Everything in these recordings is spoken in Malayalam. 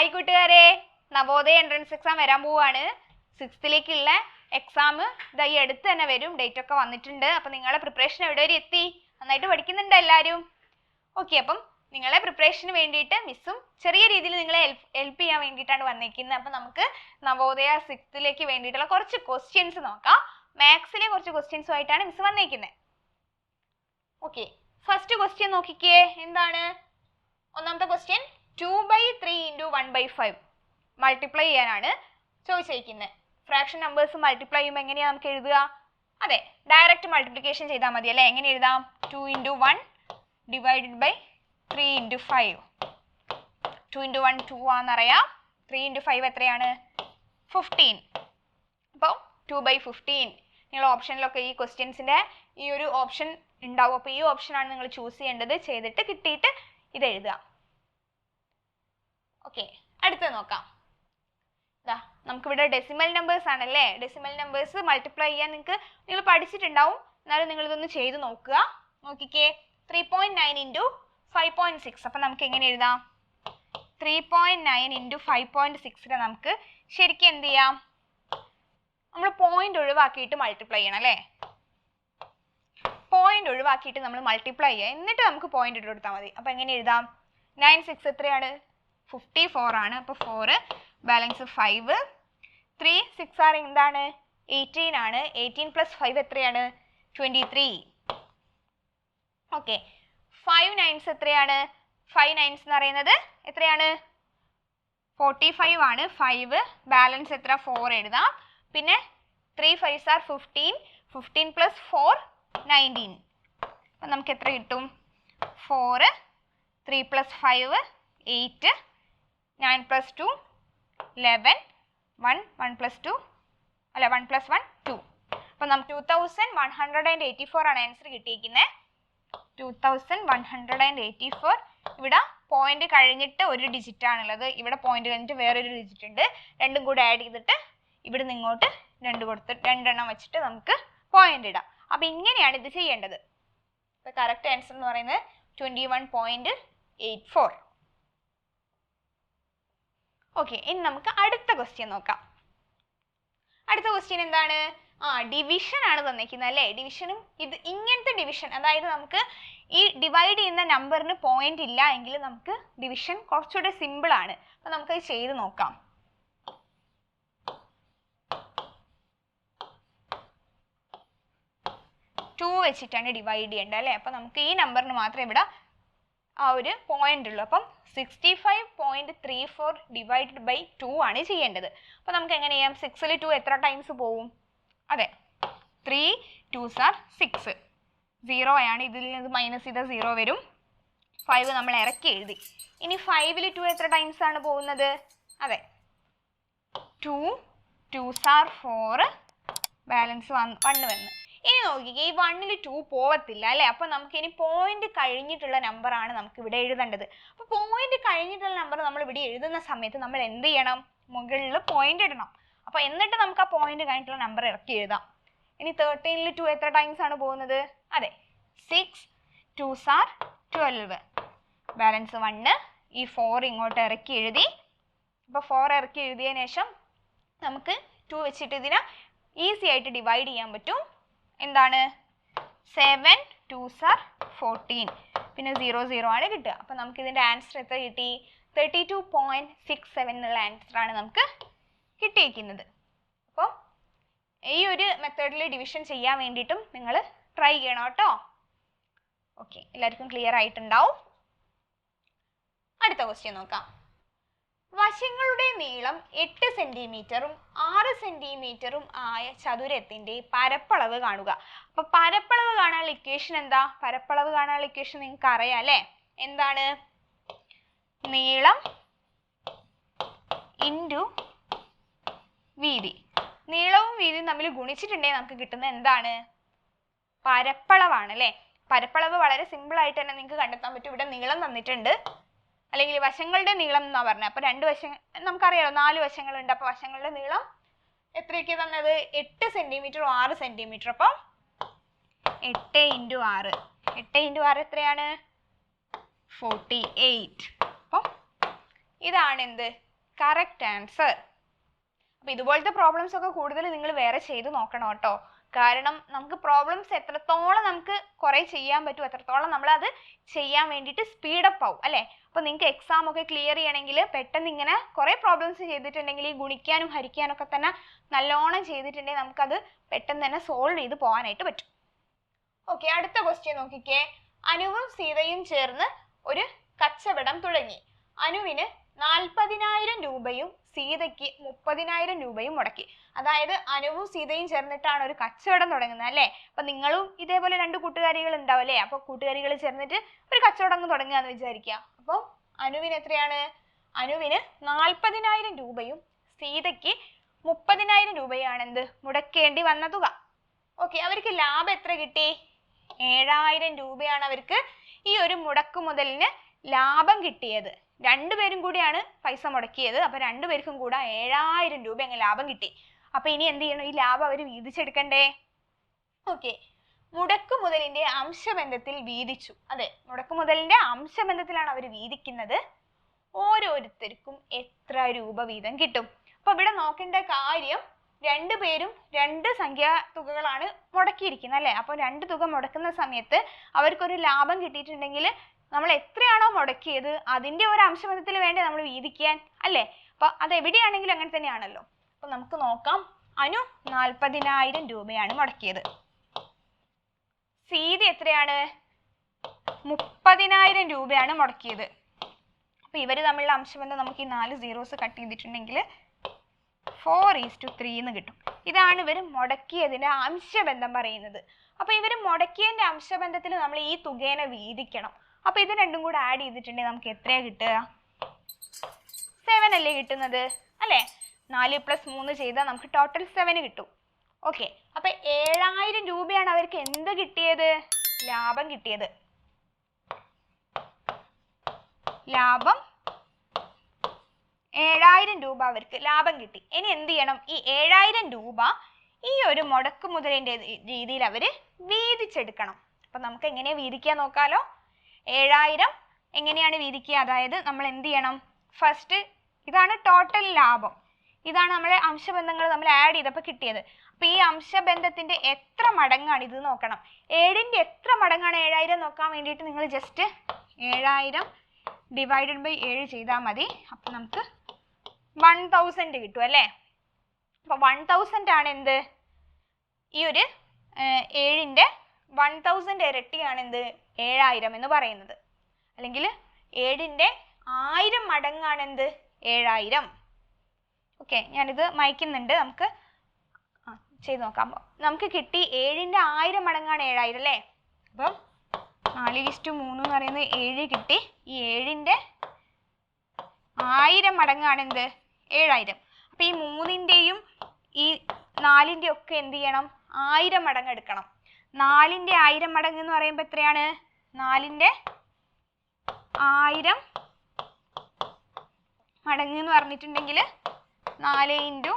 ഹായ് കൂട്ടുകാരെ. നവോദയ എൻട്രൻസ് എക്സാം വരാൻ പോവാണ്. സിക്സ്ത്തിലേക്കുള്ള എക്സാം ഇതാ ഈ അടുത്ത് തന്നെ വരും. ഡേറ്റ് ഒക്കെ വന്നിട്ടുണ്ട്. അപ്പം നിങ്ങളെ പ്രിപ്പറേഷൻ എവിടെ വരെ എത്തി? നന്നായിട്ട് പഠിക്കുന്നുണ്ട് എല്ലാവരും ഓക്കെ അപ്പം നിങ്ങളെ പ്രിപ്പറേഷന് വേണ്ടിയിട്ട് മിസ്സും ചെറിയ രീതിയിൽ നിങ്ങളെ ഹെൽപ്പ് ചെയ്യാൻ വേണ്ടിയിട്ടാണ് വന്നിരിക്കുന്നത് അപ്പം നമുക്ക് നവോദയ സിക്സ്ത്തിലേക്ക് വേണ്ടിയിട്ടുള്ള കുറച്ച് ക്വസ്റ്റ്യൻസ് നോക്കാം. മാത്സിലെ കുറച്ച് ക്വസ്റ്റ്യൻസുമായിട്ടാണ് മിസ് വന്നിരിക്കുന്നത് ഓക്കെ ഫസ്റ്റ് ക്വസ്റ്റ്യൻ നോക്കിക്കേ. എന്താണ്? ഒന്നാമത്തെ question two by three into one by five multiply ചെയ്യാനാണ് ചോദിച്ചിരിക്കുന്നത് ഫ്രാക്ഷൻ നമ്പേഴ്സ് മൾട്ടിപ്ലൈ ചെയ്യുമ്പോൾ എങ്ങനെയാണ് നമുക്ക് എഴുതുക? അതെ ഡയറക്റ്റ് മൾട്ടിപ്ലിക്കേഷൻ ചെയ്താൽ മതി അല്ലേ? എങ്ങനെ എഴുതാം? Two into one divided by three into five two into one two ആണെന്നറിയാം. Three into five എത്രയാണ്? ഫിഫ്റ്റീൻ അപ്പോൾ ടു ബൈ ഫിഫ്റ്റീൻ നിങ്ങൾ ഓപ്ഷനിലൊക്കെ ഈ ക്വസ്റ്റ്യൻസിന്റെ ഈ ഒരു ഓപ്ഷൻ ഉണ്ടാവും. അപ്പോൾ ഈ ഓപ്ഷനാണ് നിങ്ങൾ ചൂസ് ചെയ്യേണ്ടത്. ചെയ്തിട്ട് കിട്ടിയിട്ട് ഇത് എഴുതുക. ഓക്കെ അടുത്തത് നോക്കാം. ദാ നമുക്കിവിടെ ഡെസിമൽ നമ്പേഴ്സ് ആണല്ലേ? ഡെസിമൽ നമ്പേഴ്സ് മൾട്ടിപ്ലൈ ചെയ്യാൻ നിങ്ങൾക്ക് നിങ്ങൾ പഠിച്ചിട്ടുണ്ടാവും. എന്നാലും നിങ്ങൾ ഇതൊന്ന് ചെയ്ത് നോക്കുക. നോക്കിക്കേ. Three point nine into five point six അപ്പം നമുക്ക് എങ്ങനെ എഴുതാം? Three point nine into five point സിക്സിനെ നമുക്ക് ശരിക്കും എന്ത് ചെയ്യാം? നമ്മൾ പോയിന്റ് ഒഴിവാക്കിയിട്ട് മൾട്ടിപ്ലൈ ചെയ്യണം അല്ലേ? പോയിന്റ് ഒഴിവാക്കിയിട്ട് നമ്മൾ മൾട്ടിപ്ലൈ ചെയ്യുക. എന്നിട്ട് നമുക്ക് പോയിന്റ് ഇട്ട് കൊടുത്താൽ മതി. അപ്പോൾ എങ്ങനെ എഴുതാം? നയൻ സിക്സ് എത്രയാണ്? ഫിഫ്റ്റി ഫോർ ആണ്. അപ്പോൾ four balance five three six are എന്താണ്? എയ്റ്റീൻ ആണ്. എയ്റ്റീൻ പ്ലസ് ഫൈവ് എത്രയാണ്? Twenty three okay five nines എത്രയാണ്? ഫൈവ് നയൻസ് എന്ന് പറയുന്നത് എത്രയാണ്? ഫോർട്ടി ഫൈവ് ആണ്. ഫൈവ് ബാലൻസ് എത്ര? ഫോർ എഴുതാം. പിന്നെ three fives are fifteen fifteen plus four nineteen അപ്പം നമുക്ക് എത്ര കിട്ടും? Four three plus five eight nine plus two eleven one one plus two അല്ല വൺ പ്ലസ് വൺ ടു അപ്പം നമുക്ക് two thousand one hundred and eighty four ആണ് ആൻസർ കിട്ടിയിരിക്കുന്നത് two thousand one hundred and eighty four ഇവിടെ പോയിന്റ് കഴിഞ്ഞിട്ട് ഒരു ഡിജിറ്റ് ആണുള്ളത്. ഇവിടെ പോയിന്റ് കഴിഞ്ഞിട്ട് വേറൊരു ഡിജിറ്റ് ഉണ്ട്. രണ്ടും കൂടെ ആഡ് ചെയ്തിട്ട് ഇവിടെ നിന്ന് ഇങ്ങോട്ട് രണ്ട് കൊടുത്ത് രണ്ടെണ്ണം വെച്ചിട്ട് നമുക്ക് പോയിന്റ് ഇടാം. അപ്പം ഇങ്ങനെയാണ് ഇത് ചെയ്യേണ്ടത്. ഇപ്പം കറക്റ്റ് ആൻസർ എന്ന് പറയുന്നത് twenty one point eight four okay ഇനി നമുക്ക് അടുത്ത ക്വസ്റ്റ്യൻ നോക്കാം. അടുത്ത ക്വസ്റ്റ്യൻ എന്താണ്? ആ ഡിവിഷൻ ആണ് തന്നിരിക്കുന്നത് അല്ലേ? ഡിവിഷനും ഇത് ഇങ്ങനത്തെ ഡിവിഷൻ അതായത് നമുക്ക് ഈ ഡിവൈഡ് ചെയ്യുന്ന നമ്പറിന് പോയിന്റ് ഇല്ല എങ്കിൽ നമുക്ക് ഡിവിഷൻ കുറച്ചുകൂടെ സിമ്പിൾ ആണ്. അപ്പം നമുക്കത് ചെയ്ത് നോക്കാം. ടു വെച്ചിട്ടാണ് ഡിവൈഡ് ചെയ്യേണ്ടത് അല്ലേ? അപ്പം നമുക്ക് ഈ നമ്പറിന് മാത്രമേ ഇവിടെ ആ ഒരു പോയിന്റ് ഉള്ളൂ. അപ്പം sixty five point three four divided by two ആണ് ചെയ്യേണ്ടത്. അപ്പം നമുക്ക് എങ്ങനെ ചെയ്യാം? സിക്സിൽ ടു എത്ര ടൈംസ് പോവും? അതെ. Three twos are six zero ആണ്. ഇതിൽ നിന്ന് മൈനസ് ചെയ്ത സീറോ വരും. ഫൈവ് നമ്മൾ ഇറക്കി എഴുതി. ഇനി ഫൈവിൽ ടു എത്ര ടൈംസ് ആണ് പോകുന്നത്? അതെ. Two twos are four balance one one വന്ന്. ഇനി നോക്കിക്കേ ഈ വണ്ണിൽ ടു പോവത്തില്ല അല്ലേ? അപ്പോൾ നമുക്ക് ഇനി പോയിന്റ് കഴിഞ്ഞിട്ടുള്ള നമ്പറാണ് നമുക്ക് ഇവിടെ എഴുതേണ്ടത്. അപ്പോൾ പോയിന്റ് കഴിഞ്ഞിട്ടുള്ള നമ്പർ നമ്മൾ ഇവിടെ എഴുതുന്ന സമയത്ത് നമ്മൾ എന്ത് ചെയ്യണം? മുകളിൽ പോയിന്റ് ഇടണം. അപ്പോൾ എന്നിട്ട് നമുക്ക് ആ പോയിന്റ് കഴിഞ്ഞിട്ടുള്ള നമ്പർ ഇറക്കി എഴുതാം. ഇനി തേർട്ടീനിൽ ടു എത്ര ടൈംസ് ആണ് പോകുന്നത്? അതെ six twos are twelve balance one ഈ ഫോർ ഇങ്ങോട്ട് ഇറക്കി എഴുതി. അപ്പോൾ ഫോർ ഇറക്കി എഴുതിയതിന് ശേഷം നമുക്ക് ടു വെച്ചിട്ട് ഇതിനെ ഈസി ആയിട്ട് ഡിവൈഡ് ചെയ്യാൻ പറ്റും. എന്താണ്? സെവൻ ടൂസ് ആർ ഫോർട്ടീൻ പിന്നെ സീറോ സീറോ ആണ് കിട്ടുക. അപ്പോൾ നമുക്ക് ഇതിന്റെ ആൻസർ എത്ര കിട്ടി? Thirty two point six seven എന്നുള്ള ആൻസറാണ് നമുക്ക് കിട്ടിയിരിക്കുന്നത് അപ്പോൾ ഈ ഒരു മെത്തേഡിൽ ഡിവിഷൻ ചെയ്യാൻ വേണ്ടിയിട്ടും നിങ്ങൾ ട്രൈ ചെയ്യണം കേട്ടോ. ഓക്കെ എല്ലാവർക്കും ക്ലിയർ ആയിട്ടുണ്ടാവും. അടുത്ത ക്വസ്റ്റ്യൻ നോക്കാം. വശങ്ങളുടെ നീളം എട്ട് സെന്റിമീറ്ററും ആറ് സെന്റിമീറ്ററും ആയ ചതുരത്തിന്റെ പരപ്പളവ് കാണുക. അപ്പൊ പരപ്പളവ് കാണാനുള്ള ഇക്വേഷൻ എന്താ? പരപ്പളവ് കാണാനുള്ള ഇക്വേഷൻ നിങ്ങൾക്ക് അറിയാം അല്ലേ? എന്താണ്? നീളം ഇന്റു വീതി. നീളവും വീതിയും തമ്മിൽ ഗുണിച്ചിട്ടുണ്ടെങ്കിൽ നമുക്ക് കിട്ടുന്നത് എന്താണ്? പരപ്പളവാണ് അല്ലേ? പരപ്പളവ് വളരെ സിമ്പിൾ ആയിട്ട് തന്നെ നിങ്ങൾക്ക് കണ്ടെത്താൻ പറ്റും. ഇവിടെ നീളം തന്നിട്ടുണ്ട്. അല്ലെങ്കിൽ വശങ്ങളുടെ നീളം എന്നാ പറഞ്ഞത് അപ്പൊ രണ്ട് വശങ്ങൾ നമുക്കറിയാലോ നാല് വശങ്ങളുണ്ട്. അപ്പൊ വശങ്ങളുടെ നീളം എത്രയൊക്കെ തന്നത് എട്ട് സെന്റിമീറ്ററും ആറ് സെന്റിമീറ്റർ അപ്പം എട്ട് ഇന്റു ആറ്. എട്ട് ഇന്റു ആറ് എത്രയാണ്? ഫോർട്ടി എയ്റ്റ് അപ്പം ഇതാണ് എന്ത്? കറക്റ്റ് ആൻസർ അപ്പോൾ ഇതുപോലത്തെ പ്രോബ്ലംസ് ഒക്കെ കൂടുതൽ നിങ്ങൾ വേറെ ചെയ്ത് നോക്കണം കേട്ടോ. കാരണം നമുക്ക് പ്രോബ്ലംസ് എത്രത്തോളം നമുക്ക് കുറേ ചെയ്യാൻ പറ്റും എത്രത്തോളം നമ്മൾ അത് ചെയ്യാൻ വേണ്ടിയിട്ട് സ്പീഡപ്പ് ആവും അല്ലേ? അപ്പോൾ നിങ്ങൾക്ക് എക്സാം ഒക്കെ ക്ലിയർ ചെയ്യണമെങ്കിൽ പെട്ടെന്ന് ഇങ്ങനെ കുറേ പ്രോബ്ലംസ് ചെയ്തിട്ടുണ്ടെങ്കിൽ ഈ ഗുണിക്കാനും ഹരിക്കാനും ഒക്കെ തന്നെ നല്ലോണം ചെയ്തിട്ടുണ്ടെങ്കിൽ നമുക്കത് പെട്ടെന്ന് തന്നെ സോൾവ് ചെയ്ത് പോകാനായിട്ട് പറ്റും. ഓക്കെ അടുത്ത ക്വസ്റ്റ്യൻ നോക്കിക്കേ. അനുവും സീതയും ചേർന്ന് ഒരു കച്ചവടം തുടങ്ങി. അനുവിന് നാൽപ്പതിനായിരം രൂപയും സീതയ്ക്ക് മുപ്പതിനായിരം രൂപയും മുടക്കി. അതായത് അനുവും സീതയും ചേർന്നിട്ടാണ് ഒരു കച്ചവടം തുടങ്ങുന്നത് അല്ലേ? അപ്പൊ നിങ്ങളും ഇതേപോലെ രണ്ട് കൂട്ടുകാരികൾ ഉണ്ടാവും അല്ലേ? അപ്പൊ കൂട്ടുകാരികൾ ചേർന്നിട്ട് ഒരു കച്ചവടം അങ്ങ് തുടങ്ങുക എന്ന് വിചാരിക്കുക. അപ്പം അനുവിന് എത്രയാണ്? അനുവിന് നാൽപ്പതിനായിരം രൂപയും സീതയ്ക്ക് മുപ്പതിനായിരം രൂപയാണ് എന്ത്? മുടക്കേണ്ടി വന്ന തുക. ഓക്കെ അവർക്ക് ലാഭം എത്ര കിട്ടി? ഏഴായിരം രൂപയാണ് അവർക്ക് ഈ ഒരു മുടക്ക് മുതലിന് ലാഭം കിട്ടിയത്. രണ്ടുപേരും കൂടിയാണ് പൈസ മുടക്കിയത്. അപ്പൊ രണ്ടുപേർക്കും കൂടെ ഏഴായിരം രൂപ അങ്ങ് ലാഭം കിട്ടി. അപ്പൊ ഇനി എന്ത് ചെയ്യണം? ഈ ലാഭം അവർ വീതിച്ചെടുക്കണ്ടേ? ഓക്കെ. മുടക്ക് മുതലിന്റെ അംശബന്ധത്തിൽ വീതിച്ചു. അതെ മുടക്ക് മുതലിന്റെ അംശബന്ധത്തിലാണ് അവർ വീതിക്കുന്നത്. ഓരോരുത്തർക്കും എത്ര രൂപ വീതം കിട്ടും? അപ്പൊ ഇവിടെ നോക്കേണ്ട കാര്യം രണ്ടുപേരും രണ്ട് സംഖ്യാ തുകകളാണ് മുടക്കിയിരിക്കുന്നത് അല്ലേ? അപ്പോൾ രണ്ട് തുക മുടക്കുന്ന സമയത്ത് അവർക്കൊരു ലാഭം കിട്ടിയിട്ടുണ്ടെങ്കിൽ നമ്മൾ എത്രയാണോ മുടക്കിയത് അതിന്റെ ഒരു അംശബന്ധത്തിൽ വേണ്ടി നമ്മൾ വീതിക്കാൻ അല്ലേ? അപ്പൊ അത് എവിടെയാണെങ്കിലും അങ്ങനെ തന്നെയാണല്ലോ. അപ്പൊ നമുക്ക് നോക്കാം. അനു നാൽപ്പതിനായിരം രൂപയാണ് മുടക്കിയത്. സീതി എത്രയാണ്? മുപ്പതിനായിരം രൂപയാണ് മുടക്കിയത്. അപ്പൊ ഇവർ തമ്മിലുള്ള അംശബന്ധം നമുക്ക് ഈ നാല് സീറോസ് കട്ട് ചെയ്തിട്ടുണ്ടെങ്കിൽ ഫോർ ഈസ് ടു ത്രീ എന്ന് കിട്ടും. ഇതാണ് ഇവർ മുടക്കിയതിന്റെ അംശബന്ധം പറയുന്നത്. അപ്പൊ ഇവർ മുടക്കിയതിന്റെ അംശബന്ധത്തിൽ നമ്മൾ ഈ തുകേനെ വീതിക്കണം. അപ്പൊ ഇത് രണ്ടും കൂടെ ആഡ് ചെയ്തിട്ടുണ്ടെങ്കിൽ നമുക്ക് എത്രയാ കിട്ടുക? സെവൻ അല്ലേ കിട്ടുന്നത്? അല്ലേ? നാല് പ്ലസ് മൂന്ന് ചെയ്താൽ നമുക്ക് ടോട്ടൽ സെവന് കിട്ടും. ഓക്കെ അപ്പൊ ഏഴായിരം രൂപയാണ് അവർക്ക് എന്ത് കിട്ടിയത്? ലാഭം കിട്ടിയത്. ലാഭം? ഏഴായിരം രൂപ അവർക്ക് ലാഭം കിട്ടി. ഇനി എന്ത് ചെയ്യണം? ഈ ഏഴായിരം രൂപ ഈ ഒരു മുടക്ക് മുതലിന്റെ രീതിയിൽ അവർ വീതിച്ചെടുക്കണം. അപ്പൊ നമുക്ക് എങ്ങനെയാ വീതിക്കാൻ നോക്കാലോ. ഏഴായിരം എങ്ങനെയാണ് വീതിക്കുക? അതായത് നമ്മൾ എന്ത് ചെയ്യണം? ഫസ്റ്റ് ഇതാണ് ടോട്ടൽ ലാഭം. ഇതാണ് നമ്മളെ അംശബന്ധങ്ങൾ നമ്മൾ ആഡ് ചെയ്തപ്പോൾ കിട്ടിയത്. അപ്പൊ ഈ അംശബന്ധത്തിന്റെ എത്ര മടങ്ങാണ് ഇത് നോക്കണം? ഏഴിന്റെ എത്ര മടങ്ങാണ് ഏഴായിരം നോക്കാൻ വേണ്ടിയിട്ട് നിങ്ങൾ ജസ്റ്റ് ഏഴായിരം ഡിവൈഡഡ് ബൈ ഏഴ് ചെയ്താൽ മതി. അപ്പൊ നമുക്ക് വൺ തൗസൻഡ് കിട്ടും അല്ലേ? അപ്പൊ വൺ തൗസൻഡ് ആണ് എന്ത്? ഈ ഒരു ഏഴിന്റെ വൺ തൗസൻഡ് ഇരട്ടിയാണ് എന്ത്? ഏഴായിരം എന്ന് പറയുന്നത്. അല്ലെങ്കിൽ ഏഴിന്റെ ആയിരം മടങ്ങാണ് എന്ത്? ഏഴായിരം. ഓക്കെ ഞാനിത് മയക്കുന്നുണ്ട്. നമുക്ക് ചെയ്ത് നോക്കാം. നമുക്ക് കിട്ടി ഏഴിന്റെ ആയിരം മടങ്ങാണ് ഏഴായിരം അല്ലേ? അപ്പം നാല് ഈസ്റ്റു മൂന്ന് എന്ന് പറയുന്നത് ഏഴ് കിട്ടി. ഈ ഏഴിന്റെ ആയിരം മടങ്ങാണ് എന്ത്? ഏഴായിരം. അപ്പൊ ഈ മൂന്നിന്റെയും ഈ നാലിന്റെ ഒക്കെ എന്ത് ചെയ്യണം? ആയിരം മടങ്ങ് എടുക്കണം. നാലിന്റെ ആയിരം മടങ്ങ് എന്ന് പറയുമ്പോൾ എത്രയാണ്? നാലിന്റെ ആയിരം മടങ്ങ് എന്ന് പറഞ്ഞിട്ടുണ്ടെങ്കിൽ നാല് ഇന്റു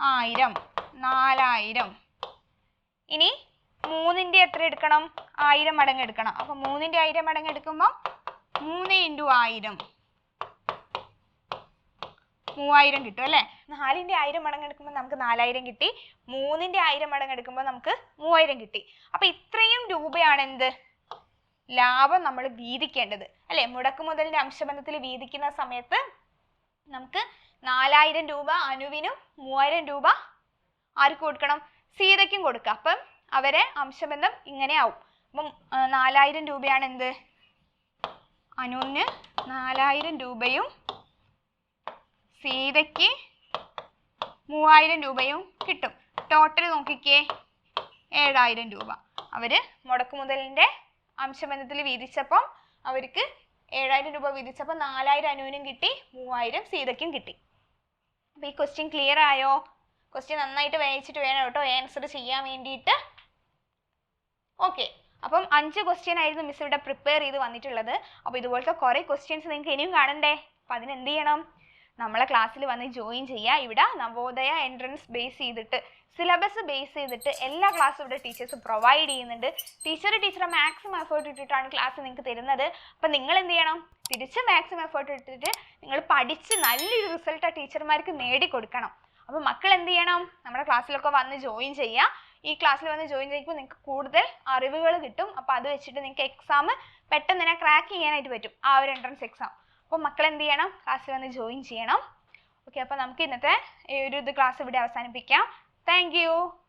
ആയിരം നാലായിരം. ഇനി മൂന്നിന്റെ എത്ര എടുക്കണം? ആയിരം മടങ്ങ് എടുക്കണം. അപ്പൊ മൂന്നിന്റെ ആയിരം മടങ്ങ് എടുക്കുമ്പോൾ മൂന്ന് ഇന്റു ആയിരം. മൂവായിരം കിട്ടും അല്ലേ? നാലിന്റെ ആയിരം മടങ്ങ് എടുക്കുമ്പോൾ നമുക്ക് നാലായിരം കിട്ടി. മൂന്നിന്റെ ആയിരം മടങ്ങ് എടുക്കുമ്പോൾ നമുക്ക് മൂവായിരം കിട്ടി. അപ്പൊ ഇത്രയും രൂപയാണ് എന്ത്? ലാഭം നമ്മൾ വീതിക്കേണ്ടത്. അല്ലെ? മുടക്ക് മുതലിന്റെ അംശബന്ധത്തിൽ വീതിക്കുന്ന സമയത്ത് നമുക്ക് നാലായിരം രൂപ അനുവിനും മൂവായിരം രൂപ ആർക്ക് കൊടുക്കണം? സീതയ്ക്കും കൊടുക്കുക അപ്പം അവരെ അംശബന്ധം ഇങ്ങനെ ആവും. അപ്പം നാലായിരം രൂപയാണ് എന്ത്? അനുവിന് നാലായിരം രൂപയും സീതയ്ക്ക് മൂവായിരം രൂപയും കിട്ടും. ടോട്ടൽ നോക്കിക്കേ ഏഴായിരം രൂപ. അവർ മുടക്കുമുതലിന്റെ അംശബന്ധത്തിൽ വീതിച്ചപ്പം അവർക്ക് ഏഴായിരം രൂപ വീതിച്ചപ്പോൾ നാലായിരം അനുവിനും കിട്ടി മൂവായിരം സീതയ്ക്കും കിട്ടി. അപ്പൊ ഈ ക്വസ്റ്റ്യൻ ക്ലിയർ ആയോ? ക്വസ്റ്റ്യൻ നന്നായിട്ട് വായിച്ചിട്ട് വേണം കേട്ടോ ആൻസർ ചെയ്യാൻ വേണ്ടിയിട്ട്. ഓക്കെ അപ്പം അഞ്ച് ക്വസ്റ്റ്യൻ ആയിരുന്നു മിസ് ഇവിടെ പ്രിപ്പയർ ചെയ്ത് വന്നിട്ടുള്ളത്. അപ്പോൾ ഇതുപോലത്തെ കുറേ ക്വസ്റ്റ്യൻസ് നിങ്ങൾക്ക് ഇനിയും കാണണ്ടേ? അപ്പം അതിനെന്ത് ചെയ്യണം? നമ്മളെ ക്ലാസ്സിൽ വന്ന് ജോയിൻ ചെയ്യുക ഇവിടെ നവോദയ എൻട്രൻസ് ബേസ് ചെയ്തിട്ട് സിലബസ് ബേസ് ചെയ്തിട്ട് എല്ലാ ക്ലാസ്സും ഇവിടെ ടീച്ചേഴ്സ് പ്രൊവൈഡ് ചെയ്യുന്നുണ്ട്. ടീച്ചർ ടീച്ചർ മാക്സിമം എഫേർട്ട് ഇട്ടിട്ടാണ് ക്ലാസ് നിങ്ങൾക്ക് തരുന്നത്. അപ്പം നിങ്ങൾ എന്ത് ചെയ്യണം? തിരിച്ച് മാക്സിമം എഫേർട്ട് ഇട്ടിട്ട് നിങ്ങൾ പഠിച്ച് നല്ലൊരു റിസൾട്ട് ആ ടീച്ചർമാർക്ക് നേടിക്കൊടുക്കണം അപ്പോൾ മക്കൾ എന്ത് ചെയ്യണം? നമ്മുടെ ക്ലാസ്സിലൊക്കെ വന്ന് ജോയിൻ ചെയ്യുക ഈ ക്ലാസ്സിൽ വന്ന് ജോയിൻ ചെയ്യുമ്പോൾ നിങ്ങൾക്ക് കൂടുതൽ അറിവുകൾ കിട്ടും. അപ്പോൾ അത് വെച്ചിട്ട് നിങ്ങൾക്ക് എക്സാം പെട്ടെന്ന് തന്നെ ക്രാക്ക് ചെയ്യാനായിട്ട് പറ്റും. ആ ഒരു എൻട്രൻസ് എക്സാം അപ്പോൾ മക്കൾ എന്ത് ചെയ്യണം ക്ലാസ്സിൽ വന്ന് ജോയിൻ ചെയ്യണം. ഓക്കെ അപ്പോൾ നമുക്ക് ഇന്നത്തെ ഈ ഒരു ഇത് ക്ലാസ് ഇവിടെ അവസാനിപ്പിക്കാം. താങ്ക്